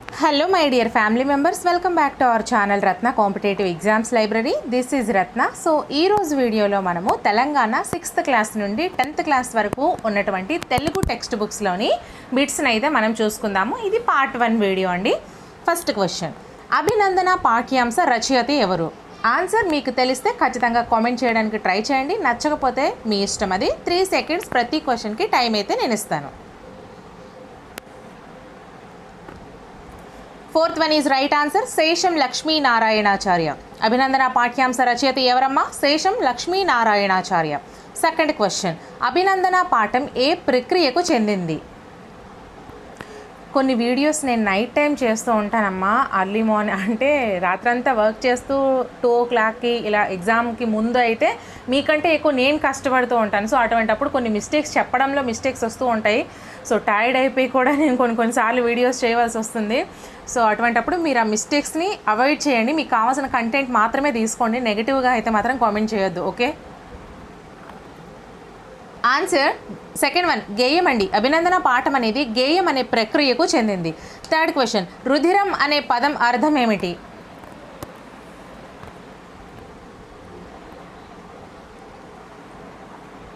Hello my dear family members welcome back to our channel Ratna competitive exams library this is Ratna so ఈ రోజు వీడియోలో మనము Telangana sixth class నుండి tenth class వరకు ఉన్నటువంటి Telugu text బుక్స్లోని బిట్స్ని అయితే మనం చూసుకుందాము. ఇది పార్ట్ వన్ వీడియో అండి. ఫస్ట్ క్వశ్చన్ అభినందన పాఠ్యాంశ రచయిత ఎవరు? ఆన్సర్ మీకు తెలిస్తే ఖచ్చితంగా కామెంట్ చేయడానికి ట్రై చేయండి. నచ్చకపోతే మీ ఇష్టం అది. త్రీ సెకండ్స్ ప్రతి క్వశ్చన్కి టైం అయితే నేను ఇస్తాను. Fourth one is right answer. Sesham Lakshminarayanacharya అభినందన పాఠ్యాంశ రచయిత ఎవరమ్మా? శేషం లక్ష్మీనారాయణాచార్య సెకండ్ క్వశ్చన్ అభినందన పాఠం ఏ ప్రక్రియకు చెందింది? కొన్ని వీడియోస్ నేను నైట్ టైం చేస్తూ ఉంటానమ్మా. అర్లీ మార్నింగ్ అంటే రాత్రంతా వర్క్ చేస్తూ టూ ఓ క్లాక్కి ఇలా ఎగ్జామ్కి ముందు అయితే మీకంటే ఎక్కువ నేను కష్టపడుతూ ఉంటాను. సో అటువంటప్పుడు కొన్ని మిస్టేక్స్ చెప్పడంలో మిస్టేక్స్ వస్తూ ఉంటాయి. సో టైర్డ్ అయిపోయి కూడా నేను కొన్ని కొన్నిసార్లు వీడియోస్ చేయవలసి వస్తుంది. సో అటువంటప్పుడు మీరు ఆ మిస్టేక్స్ని అవాయిడ్ చేయండి. మీకు కావాల్సిన కంటెంట్ మాత్రమే తీసుకోండి. నెగిటివ్గా అయితే మాత్రం కామెంట్ చేయొద్దు. ఓకే ఆన్సర్ సెకండ్ వన్ గేయం అండి అభినందన పాఠం అనేది గేయం అనే ప్రక్రియకు చెందింది. థర్డ్ క్వశ్చన్ రుధిరం అనే పదం అర్థం ఏమిటి?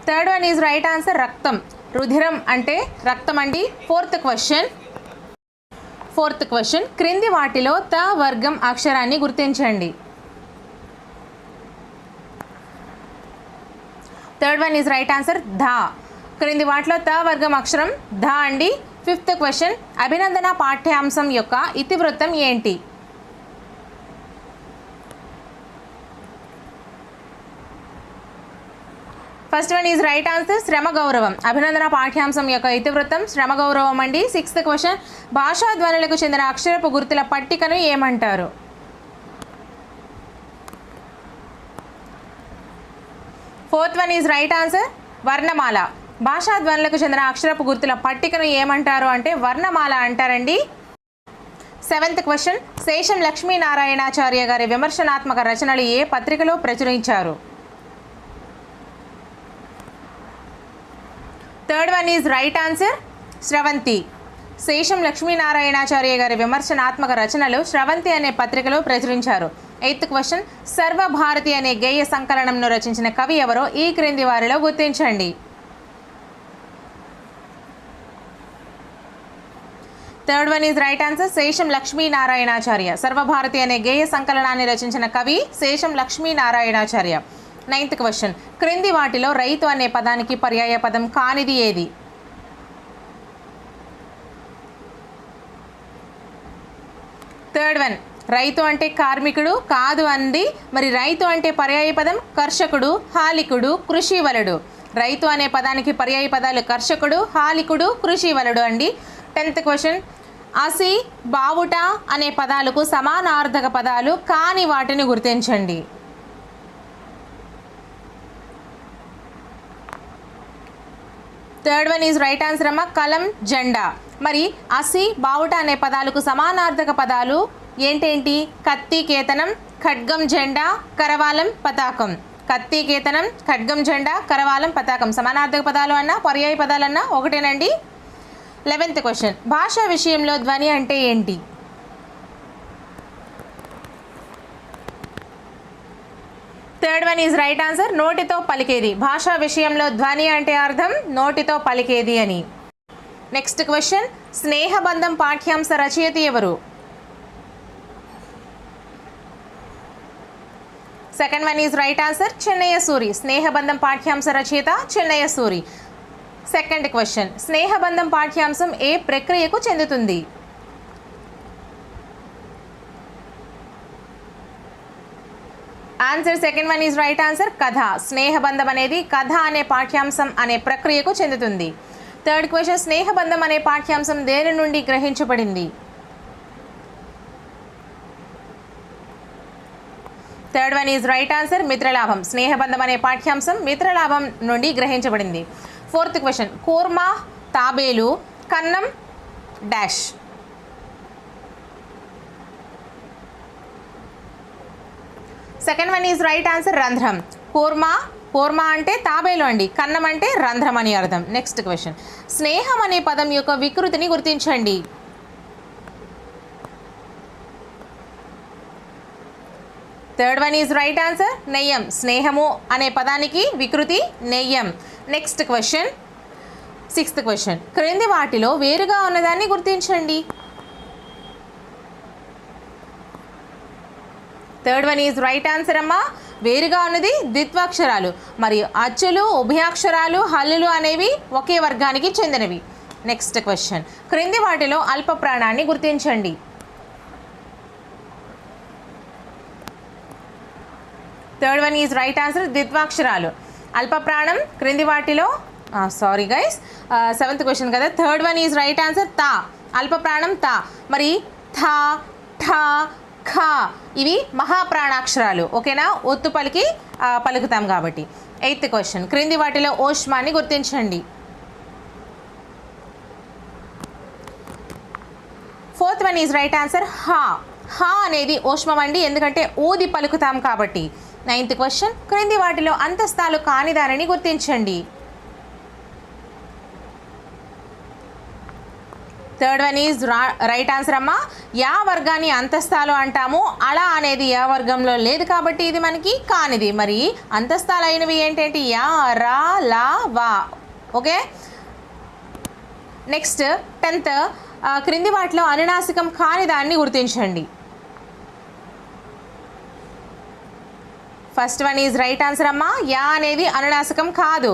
Third one is right answer రక్తం. రుధిరం అంటే రక్తం అండి. ఫోర్త్ క్వశ్చన్ ఫోర్త్ క్వశ్చన్ క్రింది వాటిలో త వర్గం అక్షరాన్ని గుర్తించండి. Third one is right answer ధా. క్రింది వాటిలో త వర్గం అక్షరం ధా అండి. ఫిఫ్త్ క్వశ్చన్ అభినందన పాఠ్యాంశం యొక్క ఇతివృత్తం ఏంటి? First one is right answer శ్రమ గౌరవం. అభినందన పాఠ్యాంశం యొక్క ఇతివృత్తం శ్రమ గౌరవం అండి. సిక్స్త్ క్వశ్చన్ భాషా ధ్వనులకు చెందిన అక్షరపు గుర్తుల పట్టికను ఏమంటారు? Fourth one is right answer వర్ణమాల. భాషా ధ్వనులకు చెందిన అక్షరపు గుర్తుల పట్టికను ఏమంటారు అంటే వర్ణమాల అంటారండి. సెవెంత్ క్వశ్చన్ శేషం లక్ష్మీనారాయణాచార్య గారి విమర్శనాత్మక రచనలు ఏ పత్రికలో ప్రచురించారు? Third one is right answer Sravanthi. Sesham Lakshminarayanacharya గారి విమర్శనాత్మక రచనలు స్రవంతి అనే పత్రికలో ప్రచురించారు. ఎయిత్ క్వశ్చన్ సర్వభారతి అనే గేయ సంకలనంను రచించిన కవి ఎవరో ఈ క్రింది వారిలో గుర్తించండి. Third one is right answer Sesham Lakshminarayanacharya. Sarvabharati అనే గేయ సంకలనాన్ని రచించిన కవి శేషం లక్ష్మీనారాయణాచార్య. నైన్త్ క్వశ్చన్ క్రింది వాటిలో రైతు అనే పదానికి పర్యాయ పదం కానిది ఏది? Third one. రైతు అంటే కార్మికుడు కాదు అంది. మరి రైతు అంటే పర్యాయ పదం కర్షకుడు హాలికుడు కృషి వలుడు రైతు అనే పదానికి పర్యాయ పదాలు కర్షకుడు హాలికుడు కృషి వలుడు అండి. Tenth question. అసి బావుట అనే పదాలకు సమానార్థక పదాలు కాని వాటిని గుర్తించండి. Third one is right answer అమ్మ. కలం జెండా. మరి అసి బావుట అనే పదాలకు సమానార్థక పదాలు ఏంటేంటి? కత్తి కేతనం ఖడ్గం జెండా కరవాలం పతాకం. కత్తి కేతనం ఖడ్గం జెండా కరవాలం పతాకం. సమానార్థక పదాలు అన్నా పర్యాయ పదాలన్నా ఒకటేనండి? Eleventh question. భాషా విషయంలో ధ్వని అంటే ఏంటి? Third one is right answer. నోటితో పలికేది. భాషా విషయంలో ధ్వని అంటే అర్థం నోటితో పలికేది అని. నెక్స్ట్ క్వశ్చన్ స్నేహబంధం పాఠ్యాంశ రచయిత ఎవరు second one is right answer Chennayya Suri స్నేహబంధం పాఠ్యాంశ రచయిత చెన్నయ్య సూరి సెకండ్ క్వశ్చన్ స్నేహబంధం పాఠ్యాంశం ఏ ప్రక్రియకు చెందుతుంది? Answer second one is right answer కథ స్నేహబంధం అనేది కథ అనే పాఠ్యాంశం అనే ప్రక్రియకు చెందుతుంది. థర్డ్ క్వశ్చన్ స్నేహబంధం అనే పాఠ్యాంశం దేని నుండి గ్రహించబడింది? Third one is right answer మిత్రలాభం. స్నేహబంధం అనే పాఠ్యాంశం మిత్రలాభం నుండి గ్రహించబడింది. ఫోర్త్ క్వశ్చన్ కూర్మా తాబేలు కన్నం dash. Second one is right answer రంధ్రం. కూర్మా పూర్మ అంటే తాబేలు అండి కన్నం అంటే రంధ్రం అని అర్థం. నెక్స్ట్ క్వశ్చన్ స్నేహం అనే పదం యొక్క వికృతిని గుర్తించండి. Third one is right answer నెయ్యం. స్నేహము అనే పదానికి వికృతి నెయ్యం. నెక్స్ట్ క్వశ్చన్ సిక్స్త్ క్వశ్చన్ క్రింది వాటిలో వేరుగా ఉన్నదాన్ని గుర్తించండి. Third one is right answer అమ్మా. వేరుగా ఉన్నది ద్విత్వాక్షరాలు. మరియు అచ్చులు ఉభయాక్షరాలు హల్లులు అనేవి ఒకే వర్గానికి చెందినవి. నెక్స్ట్ క్వశ్చన్ క్రింది వాటిలో అల్ప ప్రాణాన్ని గుర్తించండి. Third one is right answer ద్విత్వాక్షరాలు. అల్ప ప్రాణం క్రింది వాటిలో సారీ గైస్ సెవెంత్ క్వశ్చన్ కదా. Third one is right answer తా. అల్ప ప్రాణం తా. మరి థా ఠా ఖా. ఇవి మహాప్రాణాక్షరాలు. ఓకేనా? ఒత్తు పలికి పలుకుతాం కాబట్టి. Eighth question. క్రింది వాటిలో ఓష్మాన్ని గుర్తించండి. Fourth one is right answer హా. హా అనేది ఓష్మం అండి. ఎందుకంటే ఊది పలుకుతాం కాబట్టి. Ninth question. క్రింది వాటిలో అంతస్తాలు కాని దానిని గుర్తించండి. Third one is right answer అమ్మా. యా వర్గాన్ని అంతస్తాలు అంటాము. అలా అనేది యా వర్గంలో లేదు కాబట్టి ఇది మనకి కానిది. మరి అంతస్తాలు అయినవి ఏంటంటే? యా రా లా వా. ఓకే? నెక్స్ట్ టెన్త్ క్రింది వాటిలో అనునాసికం కాని దాన్ని గుర్తించండి. First one is right answer అమ్మా. యా అనేది అనునాసికం కాదు.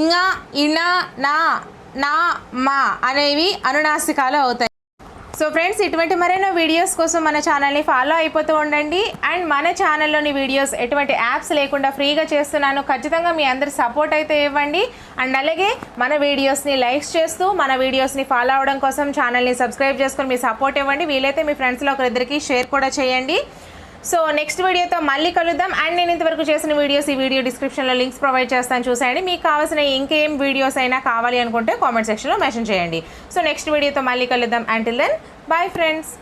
ఇంకా ఇన నా నా మా అనేవి అనునాసికాలు అవుతాయి. సో ఫ్రెండ్స్ ఇటువంటి మరెన్నో వీడియోస్ కోసం మన ఛానల్ని ఫాలో అయిపోతూ ఉండండి. అండ్ మన ఛానల్లోని వీడియోస్ ఎటువంటి యాప్స్ లేకుండా ఫ్రీగా చేస్తున్నాను ఖచ్చితంగా మీ అందరి సపోర్ట్ అయితే ఇవ్వండి. అండ్ అలాగే మన వీడియోస్ని లైక్స్ చేస్తూ మన వీడియోస్ని ఫాలో అవడం కోసం ఛానల్ని సబ్స్క్రైబ్ చేసుకొని మీ సపోర్ట్ ఇవ్వండి. వీలైతే మీ ఫ్రెండ్స్లో ఒకరిద్దరికి షేర్ కూడా చేయండి. సో నెక్స్ట్ వీడియోతో మళ్ళీ కలుద్దాం. అండ్ నేను ఇంతవరకు చేసిన వీడియోస్ ఈ వీడియో డిస్క్రిప్షన్లో లింక్స్ ప్రొవైడ్ చేస్తాను చూసేయండి. మీకు కావాల్సిన ఇంకేం వీడియోస్ అయినా కావాలి అనుకుంటే కామెంట్ సెక్షన్లో మెన్షన్ చేయండి. సో నెక్స్ట్ వీడియోతో మళ్ళీ కలుద్దాం. Until then bye friends